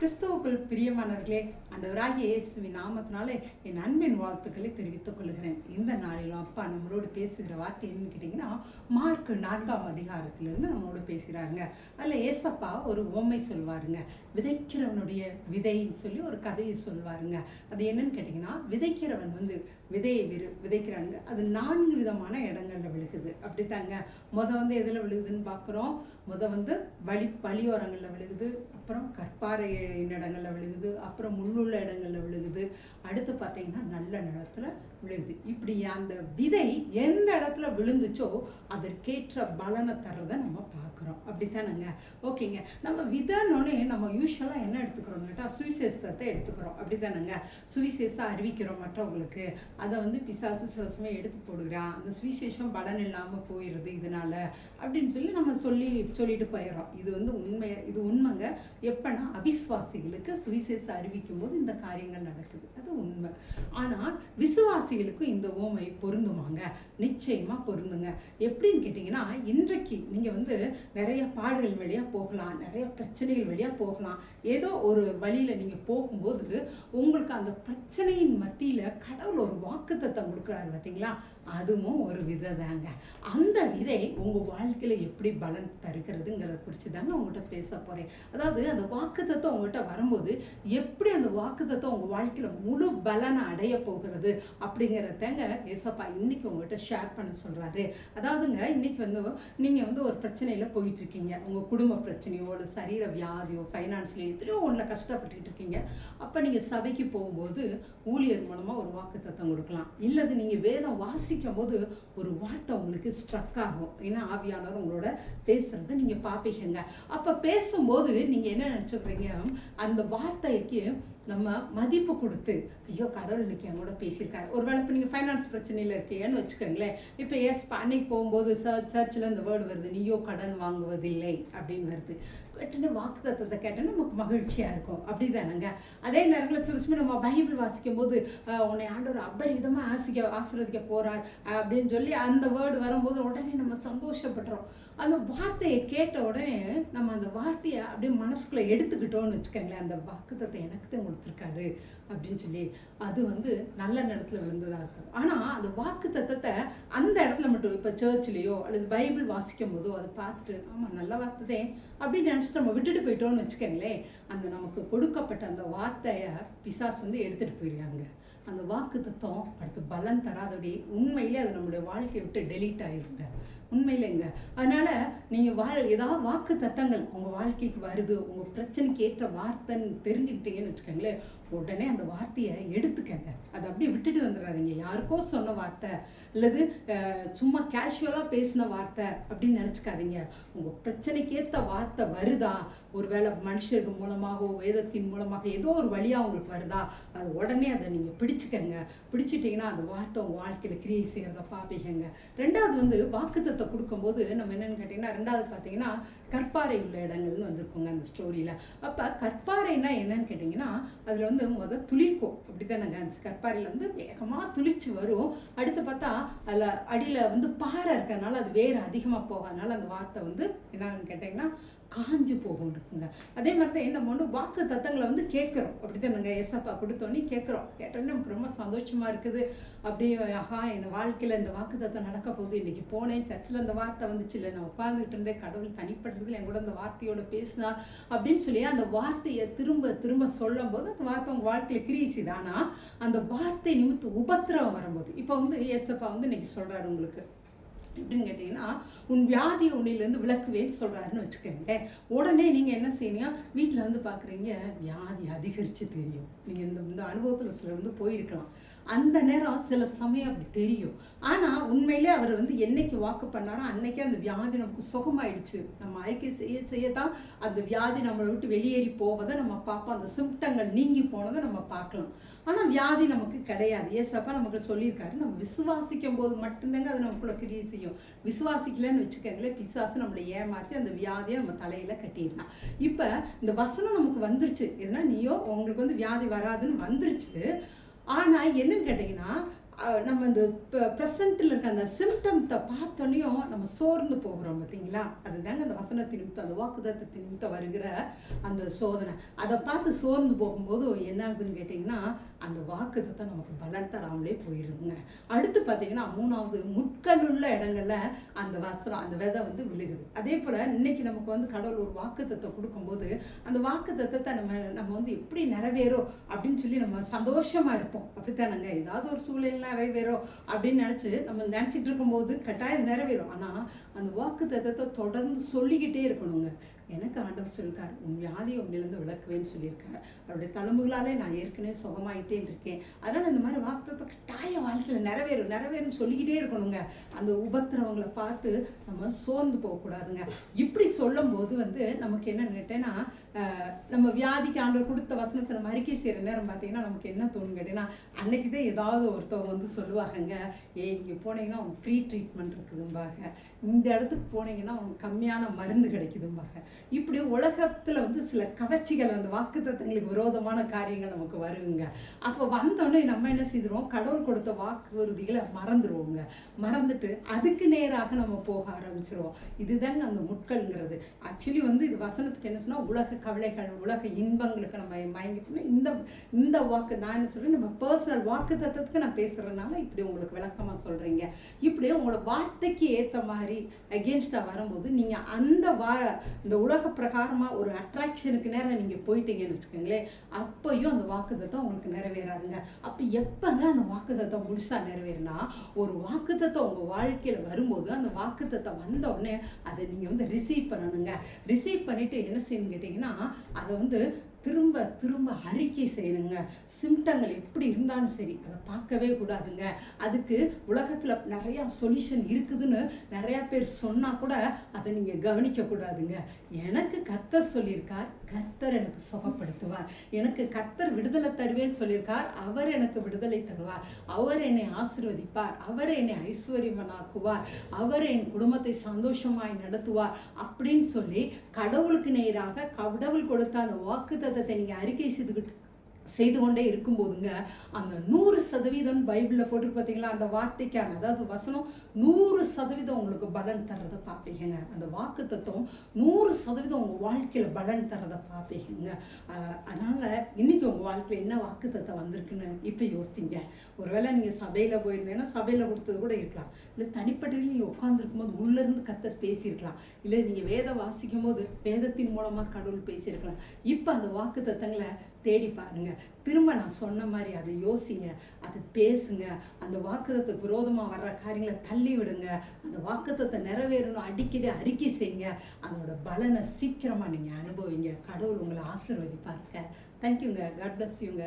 கிறிஸ்துவுக்குள் பிரியமானவர்களே ஆண்டவராகிய இயேசுவின் நாமத்தினாலே என் அன்பின் வாழ்த்துக்களை தெரிவித்துக் கொள்கிறேன். இந்த நாளிலும் அப்பா நம்மளோடு பேசுகிற வார்த்தை என்னன்னு கேட்டிங்கன்னா மார்க் நான்காம் அதிகாரத்திலேருந்து நம்மளோடு பேசுகிறாங்க அதில் ஏசப்பா ஒரு ஓமை சொல்வாருங்க. விதைக்கிறவனுடைய விதைன்னு சொல்லி ஒரு கதையை சொல்வாருங்க. அது என்னன்னு கேட்டிங்கன்னா விதைக்கிறவன் வந்து விதையை விரு விதைக்கிறாங்க அது நான்கு விதமான இடங்கள்ல விழுகுது. அப்படித்தாங்க. முத வந்து எதில் விழுகுதுன்னு பார்க்குறோம். முத வந்து வழி வழியோரங்களில் விழுகுது. அப்புறம் கற்பாறை இடங்களில் விழுகுது அப்புறம் முள்ளுள்ள இடங்களில் விழுகுது. அடுத்து பார்த்தீங்கன்னா நல்ல நிலத்துல விழுகுது. இப்படி அந்த விதை எந்த இடத்துல விழுந்துச்சோ அதற்கேற்ற பலனை தர்றதை நம்ம பார்க்குறோம். அப்படித்தானுங்க? ஓகேங்க. நம்ம விதைன்னொன்னே நம்ம யூஸ்வலாக என்ன எடுத்துக்கிறோம் கேட்டால் சுவிசேஷத்தை எடுத்துக்கிறோம். அப்படித்தானுங்க? சுவிசேஷம் அறிவிக்கிறோம் மற்றவங்களுக்கு. அதை வந்து பிசாசு சில சமயம் எடுத்து போடுகிறான் அந்த சுவிசேஷம் பலன் இல்லாமல் போயிடுது இதனால அப்படின்னு சொல்லி நம்ம சொல்லி சொல்லிட்டு போயிடுறோம். இது வந்து உண்மை இது உண்மைங்க. எப்பன்னா விசுவாசிகளுக்கு சுவிசேஷம் அறிவிக்கும் போது இந்த காரியங்கள் நடக்குது. அது உண்மை. ஆனால் விசுவாசிகளுக்கும் இந்த ஓமை பொருந்துமாங்க? நிச்சயமாக பொருந்துங்க. எப்படின்னு கேட்டிங்கன்னா இன்றைக்கு நீங்கள் வந்து நிறைய பாடுகள் வழியாக போகலாம் நிறைய பிரச்சனைகள் வழியாக போகலாம். ஏதோ ஒரு வழியில் நீங்கள் போகும்போது உங்களுக்கு அந்த பிரச்சனையின் மத்தியில் கடவுள் ஒரு வாக்குத்தத்தம் கொடுக்குறாரு பார்த்தீங்களா? அதுவும் ஒரு விதை தாங்க அந்த விதை உங்கள் வாழ்க்கையில் எப்படி பலன் தருகிறதுங்கிறத குறித்து தாங்க உங்கள்கிட்ட பேச போகிறேன் அதாவது அந்த வாக்குத்தத்தம் உங்ககிட்ட வரும்போது எப்படி அந்த வாக்குத்தத்தை உங்கள் வாழ்க்கையில் முழு பலனை அடைய போகிறது அப்படிங்கிறதங்க ஏசப்பா இன்னைக்கு உங்கள்கிட்ட ஷேர் பண்ண சொல்கிறாரு அதாவதுங்க இன்னைக்கு வந்து நீங்கள் வந்து ஒரு பிரச்சனையில் போயிட்டு இருக்கீங்க உங்கள் குடும்ப பிரச்சனையோ இல்லை சரீர வியாதியோ ஃபைனான்ஸ்லையோ எத்தனையோ ஒன்றில் கஷ்டப்பட்டுக்கிட்டு இருக்கீங்க. அப்போ நீங்கள் சபைக்கு போகும்போது ஊழியர் மூலமாக ஒரு வாக்குத்தத்தம் கொடுக்கலாம். இல்லது நீங்கள் வேதம் வாசிக்கும் போது ஒரு வார்த்தை உங்களுக்கு ஸ்ட்ரக் ஆகும். ஏன்னா ஆவியானவர் உங்களோட பேசுறத நீங்கள் பார்ப்பீங்க அப்போ பேசும்போது நீங்கள் என்ன நினச்சிக்கிறீங்க அந்த வார்த்தைக்கு நம்ம மதிப்பு கொடுத்து ஐயோ கடவுள் இன்னைக்கு என் கூட பேசியிருக்காரு. ஒருவேளை இப்போ நீங்கள் ஃபைனான்ஸ் பிரச்சனையில் இருக்கீங்கன்னு வச்சுக்கோங்களேன். இப்போ எஸ் அன்னைக்கு போகும்போது சர்ச்சில் இந்த வேர்டு வருது நீயோ கடன் வாங்குவதில்லை அப்படின்னு வருது. கேட்டுன்னு வாக்கு தத்துவத்தை கேட்டால் நமக்கு மகிழ்ச்சியாக இருக்கும். அப்படி தானேங்க அதே நேரத்தில் சில சமயம் நம்ம பைபிள் வாசிக்கும் போது உன்னை ஆண்டவர் அபரிதமாக ஆசிக்க ஆசீர்வதிக்க போகிறார் அப்படின்னு சொல்லி அந்த வேர்டு வரும்போது உடனே நம்ம சந்தோஷப்படுறோம் அந்த வார்த்தையை கேட்ட உடனே நம்ம அந்த வார்த்தையை அப்படியே மனசுக்குள்ளே எடுத்துக்கிட்டோம்னு வச்சுக்கோங்களேன். அந்த வாக்குத்தத்தை எனக்கு தான் கொடுத்துருக்காரு அப்படின்னு சொல்லி அது வந்து நல்ல நேரத்தில் விழுந்ததாக இருக்கும். ஆனால் அந்த வாக்கு தத்தத்தை அந்த இடத்துல மட்டும் இப்போ சர்ச்லேயோ அல்லது பைபிள் வாசிக்கும் போதோ அதை பார்த்துட்டு ஆமாம் நல்ல வார்த்தை அப்படின்னு நினச்சிட்டு நம்ம விட்டுட்டு போயிட்டோம்னு வச்சுக்கோங்களேன் அந்த நமக்கு கொடுக்கப்பட்ட அந்த வார்த்தையை பிசாஸ் வந்து எடுத்துகிட்டு போயிடுறாங்க அந்த வாக்கு தத்துவம் அடுத்து பலன் தராதபடி உண்மையிலே அது நம்மளுடைய வாழ்க்கையை விட்டு டெலீட் ஆகிருங்க உண்மையிலேங்க அதனால நீங்க வாழ் ஏதாவது வாக்கு தத்தங்கள் உங்க வாழ்க்கைக்கு வருது உங்க பிரச்சனைக்கு ஏற்ற வார்த்தைன்னு தெரிஞ்சுக்கிட்டீங்கன்னு வச்சுக்கோங்களேன் உடனே அந்த வார்த்தையை எடுத்துக்கங்க. அதை அப்படியே விட்டுட்டு வந்துடாதீங்க யாருக்கோ சொன்ன வார்த்தை அல்லது சும்மா கேஷுவலாக பேசின வார்த்தை அப்படின்னு நினச்சிக்காதீங்க. உங்கள் பிரச்சனைக்கு ஏற்ற வார்த்தை வருது ஒருவேளை மனுஷர்கள் மூலமாகவோ வேதத்தின் மூலமாக ஏதோ ஒரு வழியாக உங்களுக்கு வருதா? அது உடனே அதை நீங்கள் பிடிச்சிக்கங்க. பிடிச்சிட்டிங்கன்னா அந்த வார்த்தை உங்கள் வாழ்க்கையில் கிரியை செய்கிறத பார்ப்பீங்க ரெண்டாவது வந்து வாக்குத்தத்தை கொடுக்கும்போது நம்ம என்னன்னு கேட்டிங்கன்னா ரெண்டாவது பார்த்தீங்கன்னா கற்பாறை உள்ள இடங்கள்னு வந்திருக்கோங்க அந்த ஸ்டோரியில் அப்போ கற்பாறைனா என்னன்னு கேட்டிங்கன்னா அதில் வந்து முத துளிக்கும் அப்படி தானேங்க அந்த கற்பாறையில் வந்து வேகமாக துளிச்சு வரும். அடுத்து பார்த்தா அதில் அடியில் வந்து பாறை இருக்கிறதுனால அது வேறு அதிகமாக போகாதனால அந்த வார்த்தை வந்து என்னன்னு கேட்டிங்கன்னா காஞ்சு போகும் இருக்குங்க. அதே மாதிரி தான் என்ன பண்ணும்? வாக்கு தத்தங்களை வந்து கேட்குறோம். அப்படி தானேங்க ஏசப்பா கொடுத்தோன்னே கேட்குறோம். கேட்டோன்னே நமக்கு ரொம்ப சந்தோஷமாக இருக்குது. அப்படியே ஆஹா என் வாழ்க்கையில் இந்த வாக்கு தத்தம் நடக்க போகுது. இன்னைக்கு போனேன். சர்ச்சில் இந்த வார்த்தை வந்துச்சு. இல்லை நான் உட்காந்துக்கிட்டு இருந்தேன். கடவுள் தனிப்பட்டதில் என் கூட அந்த வார்த்தையோட பேசினா அப்படின்னு சொல்லி அந்த வார்த்தையை திரும்ப திரும்ப சொல்லும் போது அந்த வார்த்தை உங்கள் வாழ்க்கையில் கிரியிச்சுது ஆனால் அந்த வார்த்தை நிமித்து உபத்திரவம் வரும்போது இப்போ வந்து ஏசப்பா வந்து இன்னைக்கு சொல்கிறாரு உங்களுக்கு. எப்படின்னு கேட்டிங்கன்னா உன் வியாதி உன்னிலேருந்து விளக்குவேன்னு சொல்கிறாருன்னு வச்சுக்கோங்க உடனே நீங்கள் என்ன செய்யணும் வீட்டில் வந்து பார்க்குறீங்க வியாதி அதிகரித்து தெரியும். நீங்கள் இந்த இந்த அனுபவத்தில் சிலர் வந்து போயிருக்கலாம். அந்த நேரம் சில சமயம் அப்படி தெரியும். ஆனால் உண்மையிலே அவர் வந்து என்னைக்கு வாக்கு பண்ணாரோ அன்னைக்கே அந்த வியாதி நமக்கு சுகமாயிடுச்சு. நம்ம அறிக்கை செய்ய செய்ய தான் அந்த வியாதி நம்மளை விட்டு வெளியேறி போவதை நம்ம பார்ப்போம். அந்த சிம்டங்கள் நீங்கி போனதை நம்ம பார்க்கலாம். ஆனால் வியாதி நமக்கு கிடையாது. ஏசப்பா நமக்கு சொல்லியிருக்காரு நம்ம விசுவாசிக்கும் போது மட்டும்தாங்க அது நமக்குள்ள கிரியை செய்யும் விசுவாசிக்கலன்னு வச்சுக்கோங்களேன் பிசாசு நம்மளை ஏமாற்றி அந்த வியாதியை நம்ம தலையில் கட்டிடலாம். இப்போ இந்த வசனம் நமக்கு வந்துருச்சு. எதுனா நீயோ உங்களுக்கு வந்து வியாதி வராதுன்னு வந்துருச்சு. ஆனால் என்னன்னு கேட்டிங்கன்னா நம்ம இந்த ப்ரெசண்ட்டில் இருக்க அந்த சிம்டம்த்தை பார்த்தோன்னையும் நம்ம சோர்ந்து போகிறோம் பார்த்தீங்களா? அதுதாங்க அந்த வசனத்தின் நிமித்தம் அந்த வாக்குதத்தின் நிமித்தம் வருகிற அந்த சோதனை. அதை பார்த்து சோர்ந்து போகும்போது என்ன ஆகுதுன்னு கேட்டிங்கன்னா அந்த வாக்குதத்தை நமக்கு பலன் தராமலே போயிருதுங்க. அடுத்து பார்த்தீங்கன்னா மூணாவது முட்களுள்ள உள்ள அந்த வசனம் அந்த விதை வந்து விழுகுது. அதே போல் இன்னைக்கு நமக்கு வந்து கடவுள் ஒரு வாக்குத்தத்தை கொடுக்கும்போது அந்த வாக்குத்தத்தை நம்ம நம்ம வந்து எப்படி நிறைவேறும் அப்படின்னு சொல்லி நம்ம சந்தோஷமாக இருப்போம். அப்படித்தானங்க? ஏதாவது ஒரு சூழ்நிலை நிறைவேறும் அப்படின்னு நினச்சி நம்ம நினச்சிட்டு இருக்கும்போது கட்டாயம் நிறைவேறும். ஆனால் அந்த வாக்குத்தத்தத்தை தொடர்ந்து சொல்லிக்கிட்டே இருக்கணுங்க. எனக்கு ஆண்டவர் சொல்லியிருக்கார் உன் வியாதியை உன்னிலிருந்து விளக்குவேன்னு சொல்லியிருக்கார். அவருடைய தழும்புகளாலே நான் ஏற்கனவே சுகமாயிட்டே இருக்கேன். அதனால் இந்த மாதிரி வாக்குத்தத்தை கட்டாய வாழ்க்கையில் நிறைவேறும் நிறைவேறும் சொல்லிக்கிட்டே இருக்கணுங்க. அந்த உபத்திரவங்களை பார்த்து நம்ம சோர்ந்து போகக்கூடாதுங்க. இப்படி சொல்லும்போது வந்து நமக்கு என்ன கேட்டேன்னா நம்ம வியாதிக்கு ஆண்டவர் கொடுத்த வசனத்தை நம்ம அறிக்கை செய்கிற நேரம் பார்த்தீங்கன்னா நமக்கு என்ன தோணும் கேட்டீங்கன்னா அன்னைக்கு தான் ஏதாவது ஒருத்தவங்க வந்து சொல்லுவாங்கங்க ஏ இங்கே போனீங்கன்னா அவங்க ஃப்ரீ ட்ரீட்மெண்ட் இருக்குதும்பாங்க. இந்த இடத்துக்கு போனீங்கன்னா அவங்க கம்மியான மருந்து கிடைக்குதும்பாங்க. இப்படி உலகத்தில் வந்து சில கவர்ச்சிகள் அந்த வாக்குத்தத்தங்களுக்கு விரோதமான காரியங்கள் நமக்கு வருங்க. அப்போ வந்தோடனே நம்ம என்ன செய்துருவோம்? கடவுள் கொடுத்த வாக்குறுதிகளை மறந்துடுவோங்க மறந்துட்டு அதுக்கு நேராக நம்ம போக ஆரம்பிச்சிருவோம். இதுதாங்க அந்த முட்கள்ங்கிறது. ஆக்சுவலி வந்து இது வசனத்துக்கு என்ன சொன்னா உலக கவலைகள் உலக இன்பங்களுக்கு நம்ம மயங்கி இந்த இந்த வாக்கு நான் என்ன சொல்கிறேன் நம்ம பர்சனல் வாக்கு தத்துவத்துக்கு நான் பேசுறதுனால இப்படி உங்களுக்கு விளக்கமா சொல்றீங்க. இப்படி உங்களோட வார்த்தைக்கு ஏத்த மாதிரி அகேன்ஸ்டாக வரும்போது நீங்க அந்த வா இந்த உலக பிரகாரமாக ஒரு அட்ராக்ஷனுக்கு நேரம் நீங்கள் போயிட்டீங்கன்னு வச்சுக்கோங்களேன் அப்பையும் அந்த வாக்குத்தத்தம் உங்களுக்கு நிறைவேறாதுங்க. அப்போ எப்போங்க அந்த வாக்குத்தத்தம் முழுசாக நிறைவேறினா ஒரு வாக்குத்தத்தம் உங்கள் வாழ்க்கையில் வரும்போது அந்த வாக்குத்தத்தம் வந்த உடனே அதை நீங்கள் வந்து ரிசீவ் பண்ணணுங்க. ரிசீவ் பண்ணிவிட்டு என்ன செய்யணும்னு கேட்டிங்கன்னா அதை வந்து திரும்ப திரும்ப அறிக்கை செய்யணுங்க. சிம்டங்கள் எப்படி இருந்தாலும் சரி அதை பார்க்கவே கூடாதுங்க. அதுக்கு உலகத்தில் நிறையா சொல்யூஷன் இருக்குதுன்னு நிறையா பேர் சொன்னால் கூட அதை நீங்கள் கவனிக்க கூடாதுங்க. எனக்கு கத்தர் சொல்லியிருக்கார் கத்தர் எனக்கு சுகப்படுத்துவார். எனக்கு கத்தர் விடுதலை தருவேன்னு சொல்லியிருக்கார் அவர் எனக்கு விடுதலை தருவார். அவர் என்னை ஆசிர்வதிப்பார் அவர் என்னை ஐஸ்வர்யமனாக்குவார் அவர் என் குடும்பத்தை சந்தோஷமாய் நடத்துவார் அப்படின்னு சொல்லி கடவுளுக்கு நேராக கடவுள் கொடுத்த அந்த வாக்குத்தத்தத்தை நீங்கள் அறிக்கை செய்துக்கிட்டு செய்து கொண்டே இருக்கும்போதுங்க அந்த நூறு சதவீதம் பைபிளில் போட்டு பார்த்தீங்களா அந்த வார்த்தைக்கான அதாவது வசனம் நூறு சதவீதம் உங்களுக்கு பலன் தர்றதை பார்ப்பீங்க அந்த வாக்கு தத்துவம் நூறு சதவீதம் உங்கள் வாழ்க்கையில் பலன் தர்றதை பார்ப்பீங்க அதனால் இன்றைக்கி இன்னைக்கு உங்கள் வாழ்க்கையில் என்ன வாக்கு தத்துவம் வந்திருக்குன்னு இப்போ யோசிங்க. ஒருவேளை நீங்கள் சபையில் போயிருந்தீங்கன்னா சபையில் கொடுத்தது கூட இருக்கலாம். இல்லை தனிப்பட்டதில் நீங்கள் உட்காந்துருக்கும் போது உள்ளேருந்து கத்தர் பேசியிருக்கலாம். இல்லை நீங்கள் வேதம் வாசிக்கும் போது வேதத்தின் மூலமாக கடவுள் பேசியிருக்கலாம். இப்போ அந்த வாக்கு தத்தங்களை தேடி பாருங்க. திரும்ப நான் சொன்ன மாதிரி அதை யோசிங்க. அதை பேசுங்க. அந்த வாக்குத்தத்துக்கு விரோதமாக வர்ற காரியங்களை தள்ளி விடுங்க. அந்த வாக்குத்தத்தை நிறைவேறணும் அடிக்கடி அறிக்கை செய்யுங்க. அதோட பலனை சீக்கிரமாக நீங்கள் அனுபவிங்க. கடவுள் உங்களை ஆசீர்வதிப்பாருங்க. தேங்க்யூங்க காட் பிளஸ் யூங்க